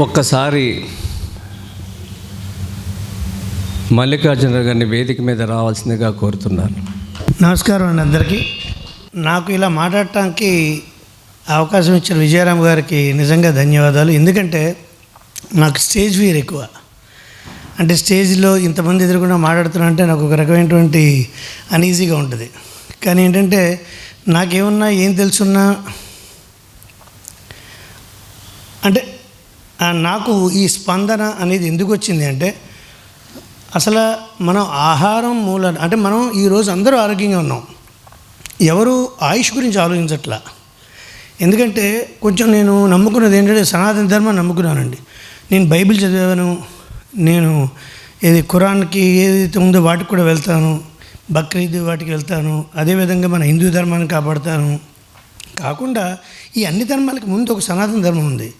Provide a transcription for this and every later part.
ఒక్కసారి మల్లికార్జున గారిని వేదిక మీద రావాల్సిందిగా కోరుతున్నాను. నమస్కారం అండి అందరికీ. నాకు ఇలా మాట్లాడటానికి అవకాశం ఇచ్చిన విజయరామ్ గారికి నిజంగా ధన్యవాదాలు. ఎందుకంటే నాకు స్టేజ్ ఫీర్ ఎక్కువ. అంటే స్టేజ్లో ఇంతమంది ఎదురుకుండా మాట్లాడుతున్నా అంటే నాకు ఒక రకమైనటువంటి అన్ఈజీగా ఉంటుంది. కానీ ఏంటంటే నాకేమన్నా ఏం తెలుసున్నా అంటే నాకు ఈ స్పందన అనేది ఎందుకు వచ్చింది అంటే అసలు మనం ఆహారం మూల అంటే మనం ఈరోజు అందరూ ఆరోగ్యంగా ఉన్నాం. ఎవరు ఆయుష్ గురించి ఆలోచించట్లా? ఎందుకంటే కొంచెం నేను నమ్ముకున్నది ఏంటంటే సనాతన ధర్మం నమ్ముకున్నానండి. నేను బైబిల్ చదివాను నేను ఏది ఖురాన్కి ఏదైతే ఉందో వాటికి కూడా వెళ్తాను బక్రీద్ వాటికి వెళ్తాను అదేవిధంగా మన హిందూ ధర్మాన్ని కాపాడుతాను. కాకుండా ఈ అన్ని ధర్మాలకు ముందు ఒక సనాతన ధర్మం ఉంది.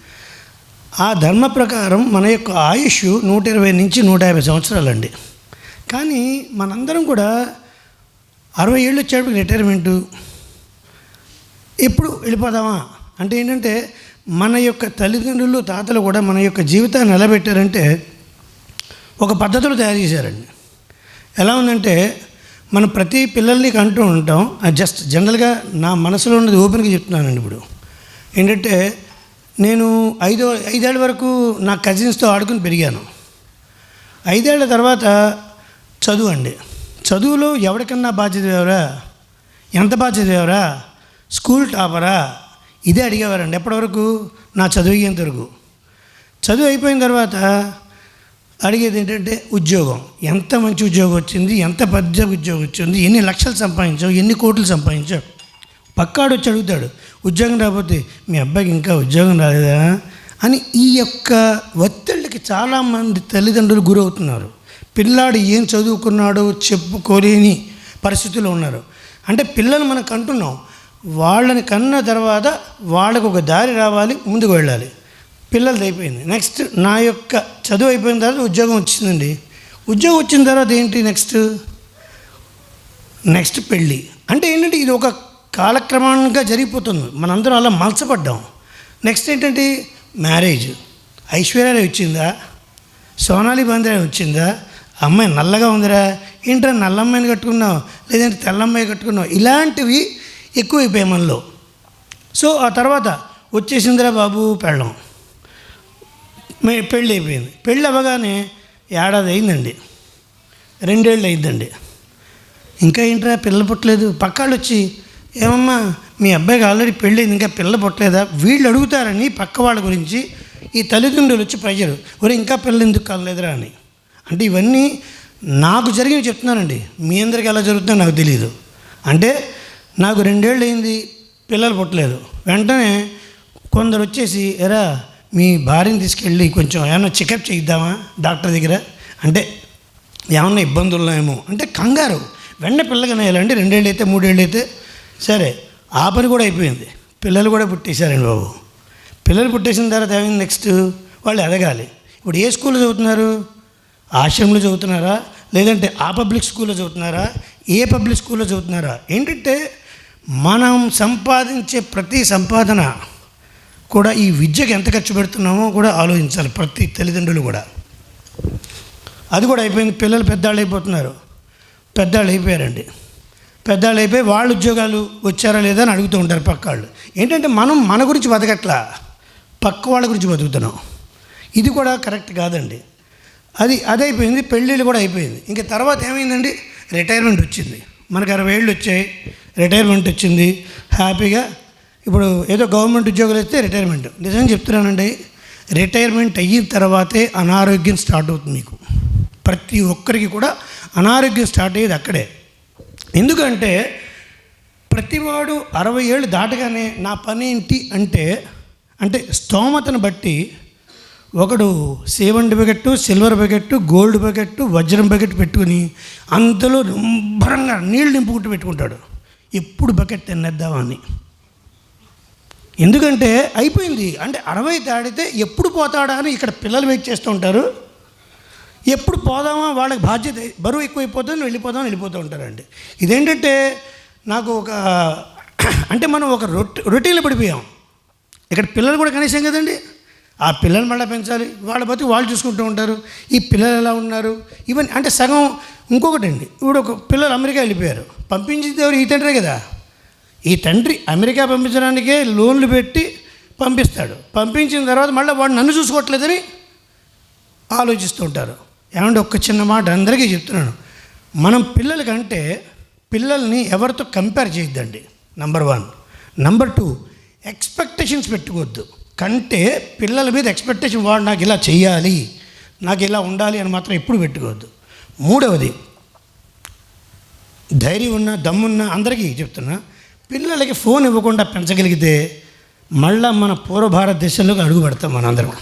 ఆ ధర్మ ప్రకారం మన యొక్క ఆయుష్ నూట ఇరవై నుంచి నూట యాభై సంవత్సరాలండి. కానీ మనందరం కూడా అరవై ఏళ్ళు వచ్చేటప్పుడు రిటైర్మెంటు. ఎప్పుడు వెళ్ళిపోదామా? అంటే ఏంటంటే మన యొక్క తల్లిదండ్రులు తాతలు కూడా మన యొక్క జీవితాన్ని నిలబెట్టారంటే ఒక పద్ధతిలో తయారు చేశారండి. ఎలా ఉందంటే మనం ప్రతి పిల్లల్ని అంటూ ఉంటాం. జస్ట్ జనరల్గా నా మనసులో ఉన్నది ఓపెన్గా చెప్తున్నానండి ఇప్పుడు. ఏంటంటే నేను ఐదో ఐదేళ్ళ వరకు నా కజిన్స్తో ఆడుకుని పెరిగాను. ఐదేళ్ళ తర్వాత చదువు అండి చదువులో ఎవరికన్నా బాధ్యత ఎవరా ఎంత బాధ్యత ఎవరా స్కూల్ టాపరా? ఇదే అడిగేవారండి. ఎప్పటివరకు? నా చదువు అయ్యేంత వరకు. చదువు అయిపోయిన తర్వాత అడిగేది ఏంటంటే ఉద్యోగం. ఎంత మంచి ఉద్యోగం వచ్చింది? ఎంత పెద్ద ఉద్యోగం వచ్చింది? ఎన్ని లక్షలు సంపాదించావు? ఎన్ని కోట్లు సంపాదించావు? పక్కాడు వచ్చి అడుగుతాడు ఉద్యోగం రాకపోతే మీ అబ్బాయికి ఇంకా ఉద్యోగం రాలేదా? అని ఈ యొక్క ఒత్తిళ్ళకి చాలామంది తల్లిదండ్రులు గురవుతున్నారు. పిల్లాడు ఏం చదువుకున్నాడో చెప్పుకోలేని పరిస్థితుల్లో ఉన్నారు. అంటే పిల్లలు మనకు అంటున్నాం వాళ్ళని కన్న తర్వాత వాళ్ళకు ఒక దారి రావాలి ముందుకు వెళ్ళాలి. పిల్లలది అయిపోయింది. నెక్స్ట్ నా యొక్క చదువు అయిపోయిన తర్వాత ఉద్యోగం వచ్చిందండి. ఉద్యోగం వచ్చిన తర్వాత ఏంటి నెక్స్ట్? నెక్స్ట్ పెళ్ళి. అంటే ఏంటంటే ఇది ఒక కాలక్రమంగా జరిగిపోతుంది. మనందరం అలా మలసపడ్డాం నెక్స్ట్ ఏంటంటే మ్యారేజ్ ఐశ్వర్య వచ్చిందా? సోనాలి బంద్రా వచ్చిందా? అమ్మాయి నల్లగా ఉందిరా? ఏంట్రా నల్ల అమ్మాయిని కట్టుకున్నావు? లేదంటే తెల్ల అమ్మాయి కట్టుకున్నావు? ఇలాంటివి ఎక్కువైపోయాయి మనలో. సో ఆ తర్వాత వచ్చేసిందిరా బాబు పెళ్ళం. మే పెళ్ళి అయిపోయింది పెళ్ళి అవ్వగానే ఏడాది అయిందండి. రెండేళ్ళు అయిందండి. ఇంకా ఏంట్రా పిల్ల పుట్టలేదు? పక్కాళ్ళు వచ్చి ఏమమ్మా మీ అబ్బాయికి ఆల్రెడీ పెళ్ళింది ఇంకా పిల్ల పుట్టలేదా? వీళ్ళు అడుగుతారని పక్క వాళ్ళ గురించి? ఈ తల్లిదండ్రులు వచ్చి ప్రజలు ఒరే ఇంకా పిల్లలు ఎందుకు కలలేదురా అని. అంటే ఇవన్నీ నాకు జరిగినవి చెప్తున్నానండి. మీ అందరికి ఎలా జరుగుతుందో నాకు తెలియదు అంటే నాకు రెండేళ్ళు అయింది పిల్లలు పుట్టలేదు. వెంటనే కొందరు వచ్చేసి ఎరా మీ భార్యని తీసుకెళ్ళి కొంచెం ఏమైనా చెకప్ చేయిద్దామా డాక్టర్ దగ్గర? అంటే ఏమన్నా ఇబ్బందులు ఉన్నాయేమో. అంటే కంగారు. వెంటనే పిల్లగనేయాలండి రెండేళ్ళు అయితే మూడేళ్ళు అయితే సరే ఆ పని కూడా అయిపోయింది. పిల్లలు కూడా పుట్టేశారండి బాబు. పిల్లలు పుట్టేసిన తర్వాత ఏమైంది నెక్స్ట్ వాళ్ళు ఎదగాలి. ఇప్పుడు ఏ స్కూల్లో చదువుతున్నారు? ఆశ్రమంలో చదువుతున్నారా? లేదంటే ఆ పబ్లిక్ స్కూల్లో చదువుతున్నారా? ఏ పబ్లిక్ స్కూల్లో చదువుతున్నారా? ఏంటంటే మనం సంపాదించే ప్రతి సంపాదన కూడా ఈ విద్యకు ఎంత ఖర్చు పెడుతున్నామో కూడా ఆలోచించాలి ప్రతి తల్లిదండ్రులు కూడా. అది కూడా అయిపోయింది. పిల్లలు పెద్దవాళ్ళు అయిపోతున్నారు. పెద్దవాళ్ళు అయిపోయారండి. పెద్దవాళ్ళు అయిపోయి వాళ్ళ ఉద్యోగాలు వచ్చారా లేదా అని అడుగుతూ ఉంటారు పక్క వాళ్ళు ఏంటంటే మనం మన గురించి బతకట్లా. పక్క వాళ్ళ గురించి బతుకుతున్నాం. ఇది కూడా కరెక్ట్ కాదండి. అది అది అయిపోయింది పెళ్ళిళ్ళు కూడా అయిపోయింది. ఇంకా తర్వాత ఏమైందండి? రిటైర్మెంట్ వచ్చింది. మనకు అరవై ఏళ్ళు వచ్చాయి. రిటైర్మెంట్ వచ్చింది. హ్యాపీగా ఇప్పుడు ఏదో గవర్నమెంట్ ఉద్యోగాలు వస్తే రిటైర్మెంట్. నిజంగా చెప్తున్నానండి. రిటైర్మెంట్ అయిన తర్వాతే అనారోగ్యం స్టార్ట్ అవుతుంది మీకు. ప్రతి ఒక్కరికి కూడా అనారోగ్యం స్టార్ట్ అయ్యేది అక్కడే. ఎందుకంటే ప్రతివాడు అరవై ఏళ్ళు దాటగానే నా పని ఏంటి అంటే అంటే స్తోమతను బట్టి ఒకడు సేవండి bucket silver bucket gold bucket వజ్రం బకెట్ పెట్టుకుని అంతలో రుంభరంగా నీళ్ళు నింపుకుంటూ పెట్టుకుంటాడు. ఎప్పుడు బకెట్ తినేద్దామని ఎందుకంటే అయిపోయింది. అంటే అరవై దాడితే ఎప్పుడు పోతాడా అని ఇక్కడ పిల్లలు వెయిట్ చేస్తూ ఉంటారు. ఎప్పుడు పోదామా? వాళ్ళకి బాధ్యత బరువు ఎక్కువైపోతుంది వెళ్ళిపోదాం వెళ్ళిపోతూ ఉంటారండి. ఇదేంటంటే నాకు ఒక అంటే మనం ఒక రొట్ రొటీన్లో పడిపోయాం. ఇక్కడ పిల్లలు కూడా కనీసం కదండి? ఆ పిల్లలు మళ్ళీ పెంచాలి. వాళ్ళ బతుకు వాళ్ళు చూసుకుంటూ ఉంటారు. ఈ పిల్లలు ఎలా ఉన్నారు? ఇవన్నీ అంటే సగం ఇంకొకటి అండి ఇప్పుడు ఒక పిల్లలు అమెరికా వెళ్ళిపోయారు. పంపించింది ఎవరు? ఈ తండ్రే కదా. ఈ తండ్రి అమెరికా పంపించడానికే లోన్లు పెట్టి పంపిస్తాడు. పంపించిన తర్వాత మళ్ళీ వాడు నన్ను చూసుకోవట్లేదని ఆలోచిస్తుంటారు ఏమంటే ఒక్క చిన్న మాట అందరికీ చెప్తున్నాను. మనం పిల్లలకంటే పిల్లల్ని ఎవరితో కంపేర్ చేయొద్దండి number one number two expectations పెట్టుకోవద్దు. కంటే పిల్లల మీద ఎక్స్పెక్టేషన్ వాడు నాకు ఇలా చేయాలి నాకు ఇలా ఉండాలి అని మాత్రం ఎప్పుడు పెట్టుకోవద్దు. మూడవది ధైర్యం ఉన్న దమ్మున్న అందరికీ చెప్తున్నా పిల్లలకి ఫోన్ ఇవ్వకుండా పెంచగలిగితే మళ్ళా మన పూర్వ భారతదేశంలోకి అడుగు పెడతాం మనందరం.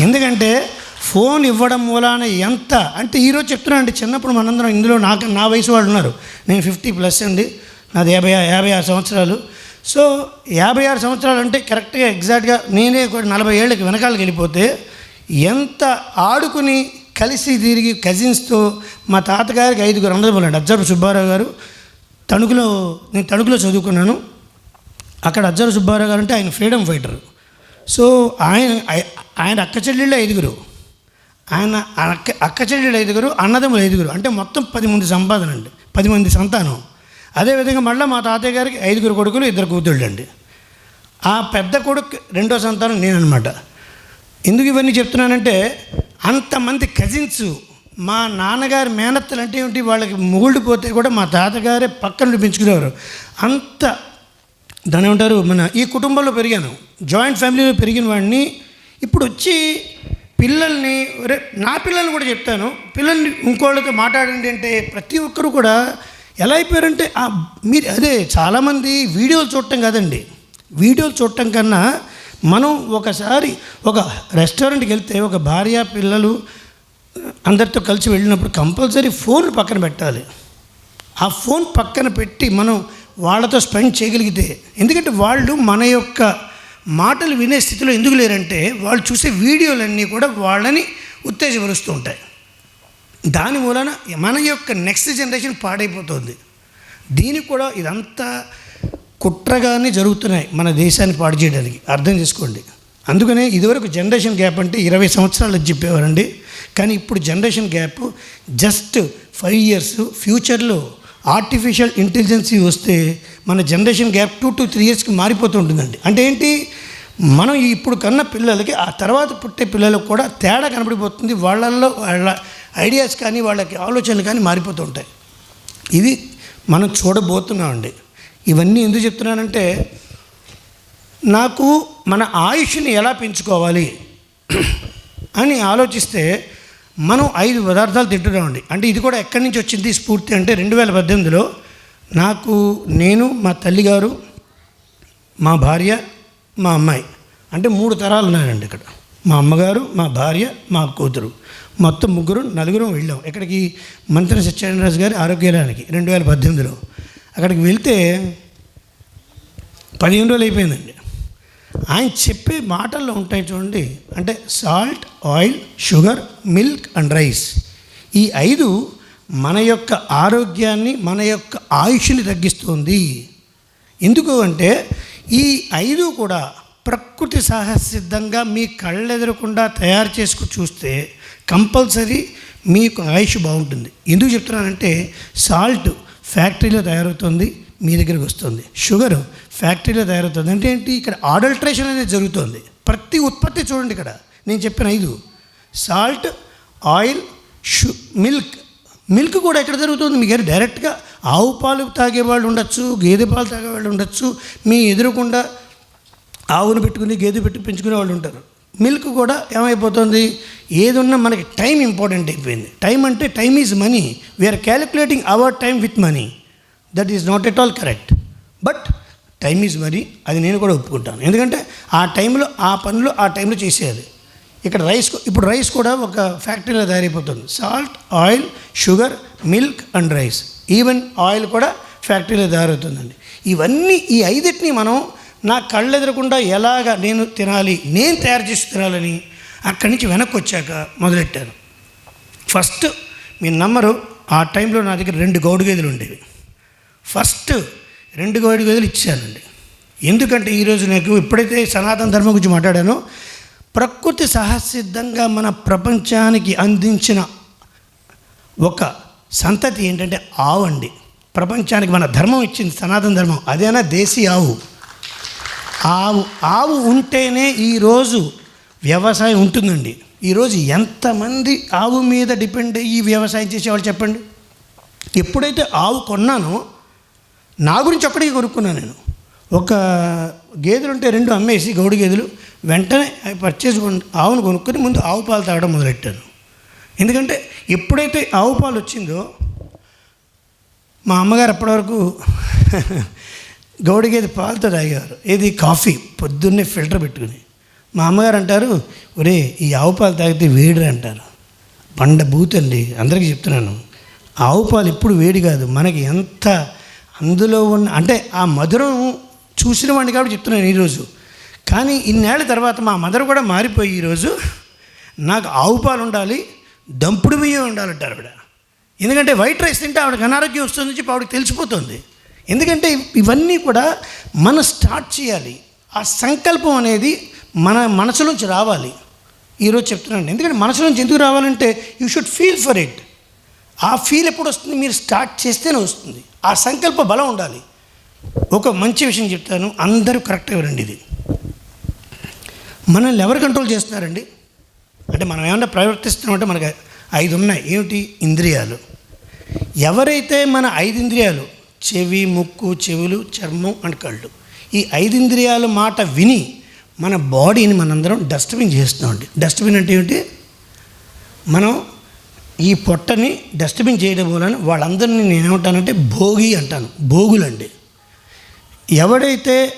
ఎందుకంటే ఫోన్ ఇవ్వడం మూలాన ఎంత? అంటే ఈరోజు చెప్తున్నా అండి చిన్నప్పుడు మనందరం ఇందులో నాకు నా వయసు వాళ్ళు ఉన్నారు. నేను ఫిఫ్టీ ప్లస్ అండి. నాది యాభై యాభై ఆరు సంవత్సరాలు. సో యాభై ఆరు సంవత్సరాలు అంటే కరెక్ట్గా ఎగ్జాక్ట్గా నేనే నలభై ఏళ్ళకి వెనకాలకి వెళ్ళిపోతే ఎంత ఆడుకుని కలిసి తిరిగి కజిన్స్తో మా తాతగారికి ఐదుగురు అందరూ అండి అజ్జరు సుబ్బారావు గారు తణుకులో నేను తణుకులో చదువుకున్నాను. అక్కడ అజ్జరు సుబ్బారావు గారు అంటే ఆయన ఫ్రీడమ్ ఫైటర్. సో ఆయన ఆయన అక్క చెల్లెళ్ళు ఐదుగురు. ఆయన అక్క అక్క చెల్లెళ్ళు ఐదుగురు అన్నదమ్ములు ఐదుగురు అంటే మొత్తం పది మంది సంపాదన అండి. పది మంది సంతానం. అదేవిధంగా మళ్ళీ మా తాతయ్య గారికి ఐదుగురు కొడుకులు ఇద్దరు కూతుళ్ళు అండి. ఆ పెద్ద కొడుకు రెండో సంతానం నేననమాట ఎందుకు ఇవన్నీ చెప్తున్నానంటే అంతమంది కజిన్స్ మా నాన్నగారి మేనత్తలు అంటే ఏమిటి వాళ్ళకి మొగుళ్ళు పోతే కూడా మా తాతగారే పక్కన పెంచుకునేవారు అంత దాని ఏమంటారు మన ఈ కుటుంబంలో పెరిగాను. జాయింట్ ఫ్యామిలీలో పెరిగిన వాడిని ఇప్పుడు వచ్చి పిల్లల్ని నా పిల్లల్ని కూడా చెప్తాను. పిల్లల్ని ఇంకోళ్ళతో మాట్లాడండి అంటే ప్రతి ఒక్కరు కూడా ఎలా అయిపోయారంటే మీరు అదే చాలామంది వీడియోలు చూడటం కాదండి. వీడియోలు చూడటం కన్నా మనం ఒకసారి ఒక రెస్టారెంట్కి వెళ్తే ఒక భార్య పిల్లలు అందరితో కలిసి వెళ్ళినప్పుడు కంపల్సరీ ఫోన్ పక్కన పెట్టాలి. ఆ ఫోన్ పక్కన పెట్టి మనం వాళ్ళతో స్పెండ్ చేయగలిగితే ఎందుకంటే వాళ్ళు మన యొక్క మాటలు వినే స్థితిలో ఎందుకు లేరంటే వాళ్ళు చూసే వీడియోలన్నీ కూడా వాళ్ళని ఉత్తేజపరుస్తూ ఉంటాయి. దాని మూలన మన యొక్క నెక్స్ట్ జనరేషన్ పాడైపోతుంది. దీనికి కూడా ఇదంతా కుట్రగానే జరుగుతున్నాయి మన దేశాన్ని పాడు చేయడానికి. అర్థం చేసుకోండి. అందుకనే ఇదివరకు జనరేషన్ గ్యాప్ అంటే ఇరవై సంవత్సరాలు చెప్పేవారండి. కానీ ఇప్పుడు generation gap just five years ఫ్యూచర్లో ఆర్టిఫిషియల్ ఇంటెలిజెన్సీ వస్తే మన generation gap two to three ఇయర్స్కి మారిపోతూ ఉంటుందండి. అంటే ఏంటి? మనం ఇప్పుడు కన్న పిల్లలకి ఆ తర్వాత పుట్టే పిల్లలకు కూడా తేడా కనబడిపోతుంది. వాళ్ళల్లో వాళ్ళ ఐడియాస్ కానీ వాళ్ళకి ఆలోచనలు కానీ మారిపోతూ ఉంటాయి. ఇది మనం చూడబోతున్నామండి. ఇవన్నీ ఎందుకు చెప్తున్నానంటే నాకు మన ఆయుష్ని ఎలా పెంచుకోవాలి అని ఆలోచిస్తే మనం ఐదు పదార్థాలు తింటున్నామండి. అంటే ఇది కూడా ఎక్కడి నుంచి వచ్చింది స్ఫూర్తి అంటే రెండు వేల పద్దెనిమిదిలో నాకు నేను మా తల్లిగారు మా భార్య మా అమ్మాయి. అంటే మూడు తరాలు ఉన్నాయండి ఇక్కడ. మా అమ్మగారు మా భార్య మా కూతురు. మొత్తం ముగ్గురు నలుగురం వెళ్ళాం. ఇక్కడికి మంత్రి సత్యనారాయణ గారి ఆరోగ్యానికి రెండు వేల పద్దెనిమిదిలో. అక్కడికి వెళ్తే పదిహేను రోజులు అయిపోయిందండి. ఆయన చెప్పే మాటల్లో ఉంటాయి చూడండి. అంటే salt oil sugar milk and rice ఈ ఐదు మన యొక్క ఆరోగ్యాన్ని మన యొక్క ఆయుష్ని తగ్గిస్తుంది. ఎందుకు అంటే ఈ ఐదు కూడా ప్రకృతి సహసిద్ధంగా మీ కళ్ళెదరకుండా తయారు చేసుకు చూస్తే కంపల్సరీ మీకు ఆయుష్ బాగుంటుంది. ఎందుకు చెప్తున్నానంటే సాల్ట్ ఫ్యాక్టరీలో తయారవుతుంది. మీ దగ్గరికి వస్తుంది. షుగర్ ఫ్యాక్టరీలో తయారవుతుంది. అంటే ఏంటి? ఇక్కడ ఆడల్ట్రేషన్ అనేది జరుగుతుంది. ప్రతి ఉత్పత్తి చూడండి ఇక్కడ. నేను చెప్పిన ఐదు. సాల్ట్ ఆయిల్ షు మిల్క్. మిల్క్ కూడా ఎక్కడ జరుగుతుంది? మీకు డైరెక్ట్గా ఆవు పాలు తాగే వాళ్ళు ఉండొచ్చు గేదె పాలు తాగే వాళ్ళు ఉండొచ్చు. మీ ఎదురుకుండా ఆవును పెట్టుకుని గేదె పెట్టి పెంచుకునే వాళ్ళు ఉంటారు. మిల్క్ కూడా ఏమైపోతుంది? ఏది ఉన్నా మనకి టైం ఇంపార్టెంట్ అయిపోయింది. టైం అంటే time is money. We are calculating our time with money that is not at all correct but time is మరి అది నేను కూడా ఒప్పుకుంటాను. ఎందుకంటే ఆ టైంలో ఆ పనులు ఆ టైంలో చేసేయాలి. ఇక్కడ రైస్ ఇప్పుడు రైస్ కూడా ఒక ఫ్యాక్టరీలో తయారైపోతుంది. Salt oil sugar milk and rice even oil కూడా ఫ్యాక్టరీలో తయారవుతుందండి. ఇవన్నీ ఈ ఐదిటిని మనం నా కళ్ళు ఎదురకుండా ఎలాగ నేను తినాలి నేను తయారు చేసి తినాలని అక్కడి నుంచి వెనక్కి వచ్చాక మొదలెట్టాను. ఫస్ట్ మీరు నమ్మరు ఆ టైంలో నా దగ్గర రెండు గౌడు గేదెలు ఉండేవి. ఫస్ట్ రెండు కోటి గదులు ఇచ్చానండి. ఎందుకంటే ఈరోజు నాకు ఎప్పుడైతే సనాతన ధర్మం గురించి మాట్లాడానో ప్రకృతి సహసిద్ధంగా మన ప్రపంచానికి అందించిన ఒక సంతతి ఏంటంటే ఆవు అండి. ప్రపంచానికి మన ధర్మం ఇచ్చింది సనాతన ధర్మం. అదేనా దేశీ ఆవు? ఆవు ఆవు ఉంటేనే ఈరోజు వ్యవసాయం ఉంటుందండి. ఈరోజు ఎంతమంది ఆవు మీద డిపెండ్ అయ్యి వ్యవసాయం చేసేవాళ్ళు చెప్పండి? ఎప్పుడైతే ఆవు కొన్నానో నా గురించి ఒక్కడికి కొనుక్కున్నాను నేను. ఒక గేదెలు ఉంటే రెండు అమ్మేసి గౌడు గేదెలు వెంటనే పర్చేజ్ ఆవును కొనుక్కొని ముందు ఆవు పాలు తాగడం మొదలెట్టాను. ఎందుకంటే ఎప్పుడైతే ఆవు పాలు వచ్చిందో మా అమ్మగారు అప్పటివరకు గౌడి గేదె పాలతో తాగేవారు. ఏది? కాఫీ. పొద్దున్నే ఫిల్టర్ పెట్టుకుని. మా అమ్మగారు అంటారు ఒరే ఈ ఆవు పాలు తాగితే వేడి అంటారు. బండ బూతండి. అందరికీ చెప్తున్నాను. ఆవు పాలు ఎప్పుడు వేడి కాదు. మనకి ఎంత అందులో ఉన్న అంటే ఆ మధురం చూసిన వాడిని కాబట్టి చెప్తున్నాను ఈరోజు. కానీ ఇన్నేళ్ళ తర్వాత మా మదర్ కూడా మారిపోయి ఈరోజు నాకు ఆవు పాలు ఉండాలి దంపుడు బియ్యం ఉండాలంటారు ఆవిడ. ఎందుకంటే వైట్ రైస్ తింటే ఆవిడకి అనారోగ్యం వస్తుంది చెప్పి ఆవిడకి తెలిసిపోతుంది. ఎందుకంటే ఇవన్నీ కూడా మనం స్టార్ట్ చేయాలి. ఆ సంకల్పం అనేది మన మనసులోంచి రావాలి. ఈరోజు చెప్తున్నాను. ఎందుకంటే మనసులోంచి ఎందుకు రావాలంటే you should feel for it ఆ ఫీల్ ఎప్పుడు వస్తుంది? మీరు స్టార్ట్ చేస్తేనే వస్తుంది. ఆ సంకల్ప బలం ఉండాలి. ఒక మంచి విషయం చెప్తాను. అందరూ కరెక్ట్గా వినండి ఇది. మనల్ని ఎవరు కంట్రోల్ చేస్తున్నారండి? అంటే మనం ఏమన్నా ప్రవర్తిస్తున్నామంటే మనకి ఐదు ఉన్నాయి. ఏమిటి? ఇంద్రియాలు. ఎవరైతే మన ఐదు ఇంద్రియాలు చెవి ముక్కు చెవులు చర్మం అండ్ కళ్ళు ఈ ఐదు ఇంద్రియాల మాట విని మన బాడీని మనందరం డస్ట్బిన్ చేస్తున్నామండి డస్ట్బిన్ అంటే ఏమిటి? మనం ఈ పొట్టని డస్ట్బిన్ చేయడం వలన వాళ్ళందరినీ నేనేమంటానంటే భోగి అంటాను భోగులండి. ఎవడైతే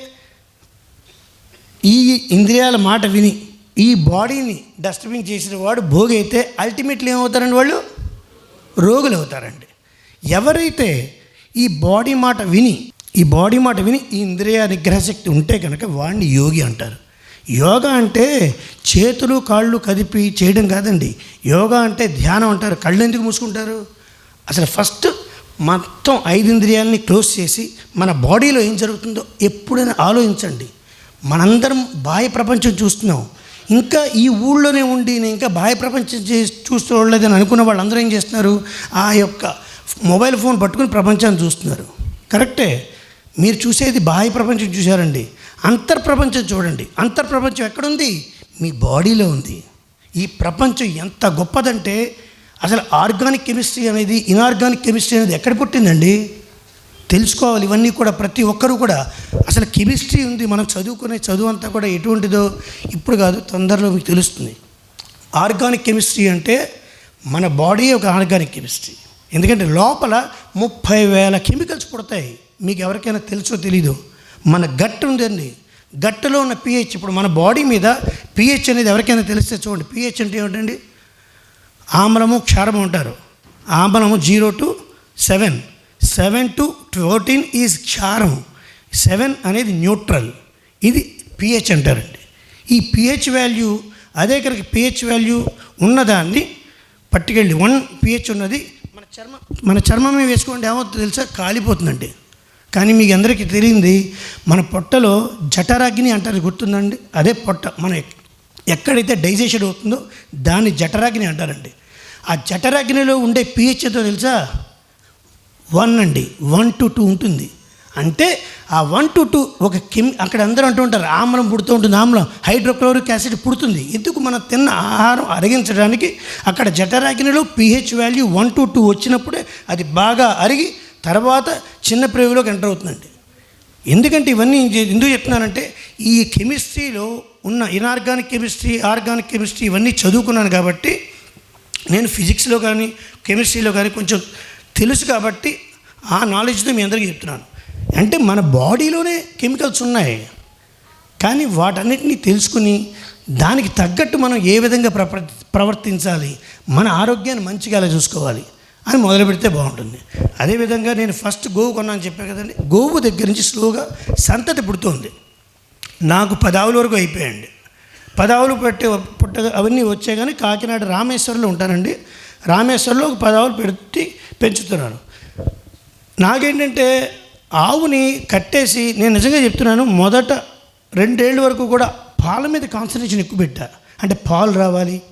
ఈ ఇంద్రియాల మాట విని ఈ బాడీని డస్ట్బిన్ చేసిన వాడు భోగి అయితే అల్టిమేట్లీ ఏమవుతారండి వాళ్ళు? రోగులు అవుతారండి ఎవరైతే ఈ బాడీ మాట విని ఈ బాడీ మాట విని ఈ ఇంద్రియ నిగ్రహశక్తి ఉంటే కనుక వాడిని యోగి అంటారు. యోగా అంటే చేతులు కాళ్ళు కదిపి చేయడం కాదండి. యోగా అంటే ధ్యానం అంటారు. కళ్ళు ఎందుకు మూసుకుంటారు? అసలు ఫస్ట్ మొత్తం ఐదు ఇంద్రియాలని క్లోజ్ చేసి మన బాడీలో ఏం జరుగుతుందో ఎప్పుడైనా ఆలోచించండి. మనందరం బాహ్య ప్రపంచం చూస్తున్నాం. ఇంకా ఈ ఊళ్ళోనే ఉండి నేను ఇంకా బాహ్య ప్రపంచం చే చూసుకోలేదని అనుకున్న వాళ్ళందరూ ఏం చేస్తున్నారు? ఆ యొక్క మొబైల్ ఫోన్ పట్టుకుని ప్రపంచాన్ని చూస్తున్నారు. కరెక్టే. మీరు చూసేది బాహ్య ప్రపంచం చూశారండి. అంతర్ ప్రపంచం చూడండి. అంతర్ ప్రపంచం ఎక్కడుంది? మీ బాడీలో ఉంది. ఈ ప్రపంచం ఎంత గొప్పదంటే అసలు ఆర్గానిక్ కెమిస్ట్రీ అనేది ఇనార్గానిక్ కెమిస్ట్రీ అనేది ఎక్కడ పుట్టిందండి? తెలుసుకోవాలి. ఇవన్నీ కూడా ప్రతి ఒక్కరూ కూడా. అసలు కెమిస్ట్రీ ఉంది. మనం చదువుకునే చదువు అంతా కూడా ఎటువంటిదో ఇప్పుడు కాదు తొందరలో మీకు తెలుస్తుంది. ఆర్గానిక్ కెమిస్ట్రీ అంటే మన బాడీ ఒక ఆర్గానిక్ కెమిస్ట్రీ. ఎందుకంటే లోపల ముప్పై వేల కెమికల్స్ పుడతాయి. మీకు ఎవరికైనా తెలుసో తెలీదు? మన గట్ ఉందండి. గట్టులో ఉన్న పిహెచ్ ఇప్పుడు మన బాడీ మీద పిహెచ్ అనేది ఎవరికైనా తెలిస్తే చూడండి. పిహెచ్ అంటే ఏమిటండి? ఆమ్లము క్షారము అంటారు. ఆమ్లము zero to seven. Seven to fourteen is క్షారం. Seven అనేది న్యూట్రల్. ఇది పిహెచ్ అంటారండి. ఈ పిహెచ్ వాల్యూ అదే కనుక పిహెచ్ వాల్యూ ఉన్నదాన్ని పట్టుకెళ్ళి వన్ పిహెచ్ ఉన్నది మన చర్మం మన చర్మమే వేసుకోండి. ఏమవుతుందో తెలుసా? కాలిపోతుందండి. కానీ మీకు అందరికీ తెలియంది మన పొట్టలో జఠరాగ్ని అంటారు గుర్తుందండి? అదే పొట్ట మన ఎక్కడైతే డైజెషన్ అవుతుందో దాన్ని జఠరాగ్ని అంటారండి. ఆ జఠరాగ్నిలో ఉండే పిహెచ్ ఎంతో తెలుసా? వన్ అండి వన్ టు టూ ఉంటుంది. అంటే ఆ వన్ టు టూ ఒక కెమి అక్కడ అందరూ అంటూ ఉంటారు ఆమ్లం పుడుతూ ఉంటుంది ఆమ్లం. హైడ్రోక్లోరిక్ యాసిడ్ పుడుతుంది. ఎందుకు మనం తిన్న ఆహారం అరిగించడానికి అక్కడ జఠరాగ్నిలో pH value one to two వచ్చినప్పుడే అది బాగా అరిగి తర్వాత చిన్న ప్రేగులోకి ఎంటర్ అవుతుందండి. ఎందుకంటే ఇవన్నీ ఎందుకు చెప్తున్నానంటే ఈ కెమిస్ట్రీలో ఉన్న ఇనార్గానిక్ కెమిస్ట్రీ ఆర్గానిక్ కెమిస్ట్రీ ఇవన్నీ చదువుకున్నాను కాబట్టి నేను ఫిజిక్స్లో కానీ కెమిస్ట్రీలో కానీ కొంచెం తెలుసు కాబట్టి ఆ నాలెడ్జ్తో మీ అందరికీ చెప్తున్నాను. అంటే మన బాడీలోనే కెమికల్స్ ఉన్నాయి. కానీ వాటన్నిటిని తెలుసుకుని దానికి తగ్గట్టు మనం ఏ విధంగా ప్రవర్తించాలి మన ఆరోగ్యాన్ని మంచిగా ఎలా చూసుకోవాలి అని మొదలు పెడితే బాగుంటుంది. అదేవిధంగా నేను ఫస్ట్ గోవు కొన్నాను చెప్పాను కదండి. గోవు దగ్గర నుంచి స్లోగా సంతతి పుడుతుంది. నాకు పదావుల వరకు అయిపోయాయండి. పదావులు పెట్టే పుట్ట అవన్నీ వచ్చాయి కానీ కాకినాడ రామేశ్వరంలో ఉంటానండి. రామేశ్వరంలో ఒక పదావులు పెట్టి పెంచుతున్నాను. నాకేంటంటే ఆవుని కట్టేసి నేను నిజంగా చెప్తున్నాను మొదట రెండేళ్ళ వరకు కూడా పాల మీద కాన్సన్ట్రేషన్ ఎక్కువ పెట్టా. అంటే పాలు రావాలి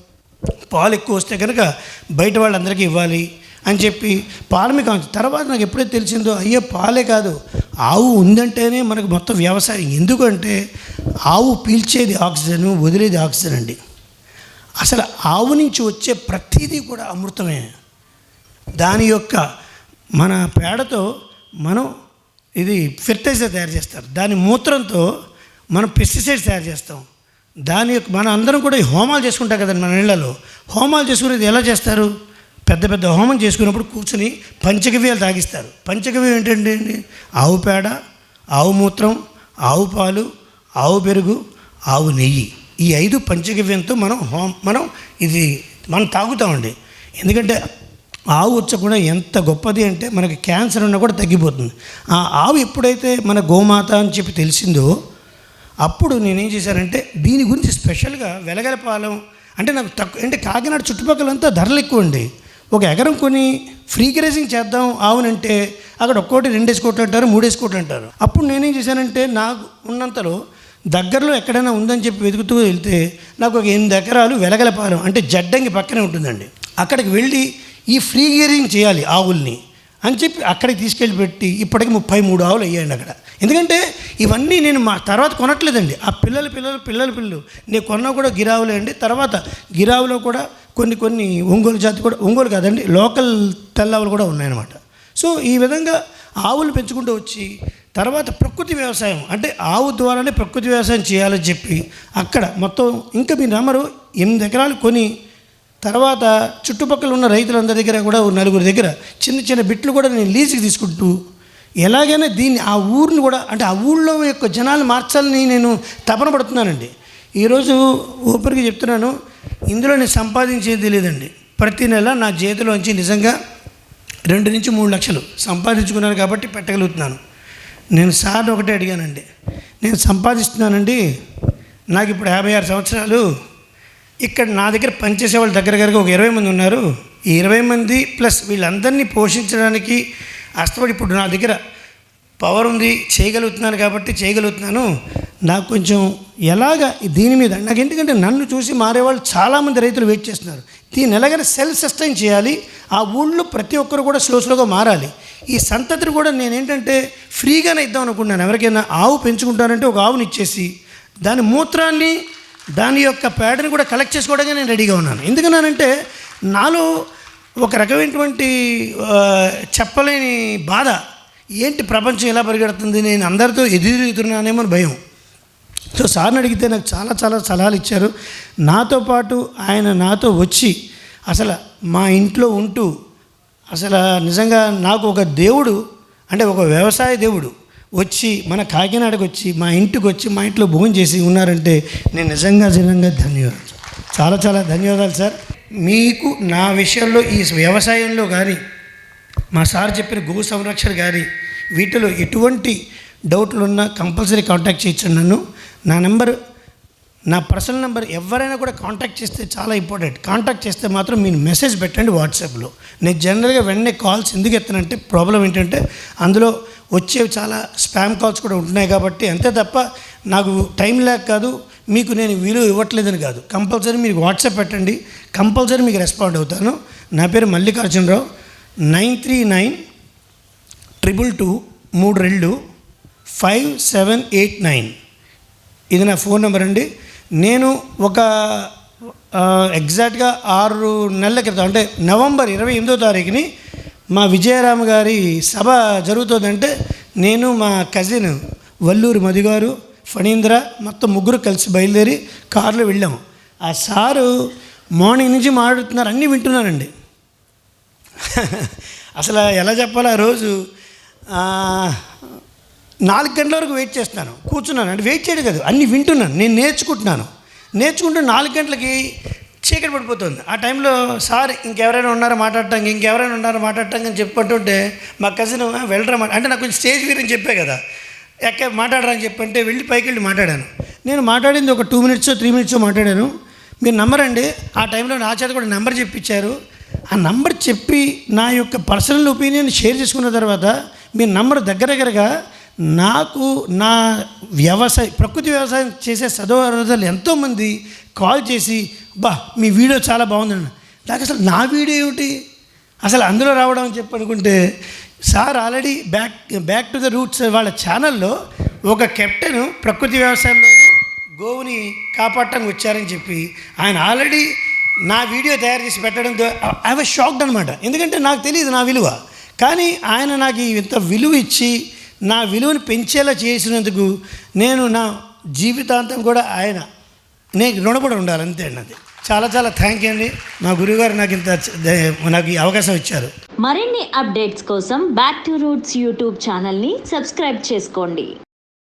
పాలు ఎక్కువ వస్తే కనుక బయట వాళ్ళందరికీ ఇవ్వాలి అని చెప్పి పాల మీద తర్వాత నాకు ఎప్పుడైతే తెలిసిందో అయ్యో పాలే కాదు ఆవు ఉందంటేనే మనకు మొత్తం వ్యవసాయం. ఎందుకంటే ఆవు పీల్చేది ఆక్సిజన్ వదిలేది ఆక్సిజన్ అండి. అసలు ఆవు నుంచి వచ్చే ప్రతిదీ కూడా అమృతమే. దాని యొక్క మన పేడతో మనం ఇది ఫెర్టైజర్ తయారు చేస్తారు. దాని మూత్రంతో మనం పెస్టిసైడ్స్ తయారు చేస్తాం. దాని యొక్క మన అందరం కూడా హోమాలు చేసుకుంటాం కదండి మన ఇళ్ళలో హోమాలు చేసుకునేది ఎలా చేస్తారు? పెద్ద పెద్ద హోమం చేసుకున్నప్పుడు కూర్చుని పంచగవ్యాలు తాగిస్తారు. పంచగవ్యం ఏంటంటే ఆవు పేడ ఆవు మూత్రం ఆవు పాలు ఆవు పెరుగు ఆవు నెయ్యి. ఈ ఐదు పంచగవ్యంతో మనం హోం మనం ఇది మనం తాగుతామండి. ఎందుకంటే ఆవు వచ్చ కూడా ఎంత గొప్పది అంటే మనకి క్యాన్సర్ ఉన్నా కూడా తగ్గిపోతుంది. ఆ ఆవు ఎప్పుడైతే మన గోమాత అని చెప్పి తెలిసిందో అప్పుడు నేనేం చేశానంటే దీని గురించి స్పెషల్గా వెలగలపాలెం అంటే నాకు తక్కువ అంటే కాకినాడ చుట్టుపక్కలంతా ధరలు ఎక్కువ అండి ఒక ఎకరం కొని ఫ్రీ గ్రేజింగ్ చేద్దాం ఆవునంటే అక్కడ ఒక్కోటి రెండేసి కోట్లు అంటారు మూడేసి కోట్లు అంటారు. అప్పుడు నేనేం చేశానంటే నాకు ఉన్నంతలో దగ్గరలో ఎక్కడైనా ఉందని చెప్పి వెతుకుతూ వెళ్తే నాకు ఒక ఎనిమిది ఎకరాలు వెలగలపాలెం అంటే జడ్డంగి పక్కనే ఉంటుందండి. అక్కడికి వెళ్ళి ఈ ఫ్రీ గేరింగ్ చేయాలి ఆవుల్ని. అని చెప్పి అక్కడికి తీసుకెళ్ళి పెట్టి ఇప్పటికి ముప్పై మూడు ఆవులు అయ్యాయండి అక్కడ. ఎందుకంటే ఇవన్నీ నేను మా తర్వాత కొనట్లేదండి. ఆ పిల్లల పిల్లలు పిల్లల పిల్లలు. నేను కొన్నా కూడా గిరావులే అండి. తర్వాత గిరావులో కూడా కొన్ని కొన్ని ఒంగోలు జాతి కూడా ఒంగోలు కాదండి లోకల్ తెల్లవులు కూడా ఉన్నాయన్నమాట. సో ఈ విధంగా ఆవులు పెంచుకుంటూ వచ్చి తర్వాత ప్రకృతి వ్యవసాయం అంటే ఆవు ద్వారానే ప్రకృతి వ్యవసాయం చేయాలని చెప్పి అక్కడ మొత్తం ఇంకా మీరు నమ్మరు ఎనిమిది ఎకరాలు కొని తర్వాత చుట్టుపక్కల ఉన్న రైతులందరి దగ్గర కూడా ఓ నలుగురు దగ్గర చిన్న చిన్న బిట్లు కూడా నేను లీజుకి తీసుకుంటూ ఎలాగైనా దీన్ని ఆ ఊరిని కూడా అంటే ఆ ఊళ్ళో యొక్క జనాలు మార్చాలని నేను తపన పడుతున్నానండి. ఈరోజు ఊపిరికి చెప్తున్నాను ఇందులో నేను సంపాదించేది లేదండి. ప్రతి నెల నా చేతిలోంచి నిజంగా రెండు నుంచి మూడు లక్షలు సంపాదించుకున్నాను కాబట్టి పెట్టగలుగుతున్నాను. నేను సార్ ఒకటే అడిగానండి. నేను సంపాదిస్తున్నానండి నాకు ఇప్పుడు యాభై ఆరు సంవత్సరాలు ఇక్కడ నా దగ్గర పనిచేసే వాళ్ళ దగ్గర దగ్గరగా ఒక ఇరవై మంది ఉన్నారు. ఈ ఇరవై మంది ప్లస్ వీళ్ళందరినీ పోషించడానికి అస్తపడి ఇప్పుడు నా దగ్గర పవర్ ఉంది చేయగలుగుతున్నాను కాబట్టి చేయగలుగుతున్నాను. నాకు కొంచెం ఎలాగ దీని మీద నాకు ఎందుకంటే నన్ను చూసి మారేవాళ్ళు చాలామంది రైతులు వెయిట్ చేస్తున్నారు. దీన్ని ఎలాగైనా సెల్ఫ్ సస్టైన్ చేయాలి. ఆ ఊళ్ళో ప్రతి ఒక్కరు కూడా స్లో స్లోగా మారాలి. ఈ సంతతిని కూడా నేనేంటంటే ఫ్రీగానే ఇద్దాం అనుకున్నాను ఎవరికైనా ఆవు పెంచుకుంటానంటే ఒక ఆవుని ఇచ్చేసి దాని మూత్రాన్ని దాని యొక్క పేడని కూడా కలెక్ట్ చేసుకోవడానికి నేను రెడీగా ఉన్నాను. ఎందుకన్నానంటే నాలో ఒక రకమైనటువంటి చెప్పలేని బాధ ఏంటి ప్రపంచం ఎలా పరిగెడుతుంది నేను అందరితో ఎదురుతున్నానేమో అని భయం. సో సార్ని అడిగితే నాకు చాలా చాలా సలహాలు ఇచ్చారు. నాతో పాటు ఆయన నాతో వచ్చి అసలు మా ఇంట్లో ఉంటూ అసలు నిజంగా నాకు ఒక దేవుడు అంటే ఒక వ్యవసాయ దేవుడు వచ్చి మన కాకినాడకు వచ్చి మా ఇంటికి వచ్చి మా ఇంట్లో భోజనం చేసి ఉన్నారంటే నేను నిజంగా నిజంగా ధన్యవాదాలు చాలా చాలా ధన్యవాదాలు సార్. మీకు నా విషయంలో ఈ వ్యవసాయంలో కానీ మా సార్ చెప్పిన గో సంరక్షణ కానీ వీటిలో ఎటువంటి డౌట్లు ఉన్నా కంపల్సరీ కాంటాక్ట్ చేయొచ్చు నన్ను. నా నెంబర్ నా పర్సనల్ నెంబర్ ఎవరైనా కూడా కాంటాక్ట్ చేస్తే చాలా ఇంపార్టెంట్. కాంటాక్ట్ చేస్తే మాత్రం మీరు మెసేజ్ పెట్టండి వాట్సాప్లో. నేను జనరల్గా వెంటనే కాల్స్ ఎందుకు ఎత్తానంటే ప్రాబ్లం ఏంటంటే అందులో వచ్చేవి చాలా స్పామ్ కాల్స్ కూడా ఉంటున్నాయి కాబట్టి అంతే తప్ప నాకు టైం లేక కాదు మీకు నేను విలువ ఇవ్వట్లేదని కాదు. కంపల్సరీ మీరు వాట్సాప్ పెట్టండి కంపల్సరీ మీకు రెస్పాండ్ అవుతాను. నా పేరు Mallikarjunarao nine three nine triple two మూడు రెండు ఫైవ్ సెవెన్ ఎయిట్ నైన్. ఇది నా ఫోన్ నెంబర్ అండి. నేను ఒక ఎగ్జాక్ట్గా ఆరు నెలల క్రితం అంటే నవంబర్ ఇరవై ఎనిమిదో తారీఖుని మా విజయరామ గారి సభ జరుగుతుందంటే నేను మా కజిన్ వల్లూరు మధుగారు ఫణీంద్ర మొత్తం ముగ్గురు కలిసి బయలుదేరి కారులో వెళ్ళాము ఆ సారు మార్నింగ్ నుంచి మాట్లాడుతున్నారు అన్నీ వింటున్నానండి అసలు ఎలా చెప్పాలి ఆ రోజు నాలుగు గంటల వరకు వెయిట్ చేస్తున్నాను కూర్చున్నాను అంటే వెయిట్ చేయడం కాదు అన్నీ వింటున్నాను నేను నేర్చుకుంటున్నాను. నేర్చుకుంటూ నాలుగు గంటలకి చీకటి పడిపోతుంది. ఆ టైంలో సార్ ఇంకెవరైనా ఉన్నారో మాట్లాడటానికి? ఇంకెవరైనా ఉన్నారో మాట్లాడటానికి అని చెప్పుకుంటుంటే మా కజిన్ వెళ్ళరా అంటే నాకు కొంచెం స్టేజ్ వీరని చెప్పే కదా. ఎక్క మాట్లాడరా అని చెప్పంటే వెళ్ళి పైకి వెళ్ళి మాట్లాడాను. నేను మాట్లాడింది ఒక టూ మినిట్స్ త్రీ మినిట్స్ మాట్లాడాను. మీరు నంబరండి ఆ టైంలో నా చేత కూడా నెంబర్ చెప్పించారు ఆ నంబర్ చెప్పి నా యొక్క పర్సనల్ ఒపీనియన్ షేర్ చేసుకున్న తర్వాత మీ నంబర్ దగ్గర దగ్గరగా నాకు నా వ్యవసాయ ప్రకృతి వ్యవసాయం చేసే సదోవరదలు ఎంతోమంది కాల్ చేసి బా మీ వీడియో చాలా బాగుందండి నాకు అసలు నా వీడియో ఏమిటి? అసలు అందులో రావడం అని చెప్పి అనుకుంటే sir already back back to the roots వాళ్ళ ఛానల్లో ఒక కెప్టెన్ ప్రకృతి వ్యవసాయంలోనూ గోవుని కాపాడటానికి వచ్చారని చెప్పి ఆయన ఆల్రెడీ నా వీడియో తయారు చేసి పెట్టడంతో ఐ వాజ్ షాక్డ్ అనమాట ఎందుకంటే నాకు తెలియదు నా విలువ. కానీ ఆయన నాకు ఇంత విలువ ఇచ్చి నా విలువను పెంచేలా చేసినందుకు నేను నా జీవితాంతం కూడా ఆయన నేను రుణపడి ఉండాలి అంతే అండి అది. చాలా చాలా థ్యాంక్ యూ అండి. మా గురువుగారు నాకు ఇంత నాకు ఈ అవకాశం ఇచ్చారు. మరిన్ని అప్డేట్స్ కోసం బ్యాక్ టు రూట్స్ యూట్యూబ్ ఛానల్ని సబ్స్క్రైబ్ చేసుకోండి.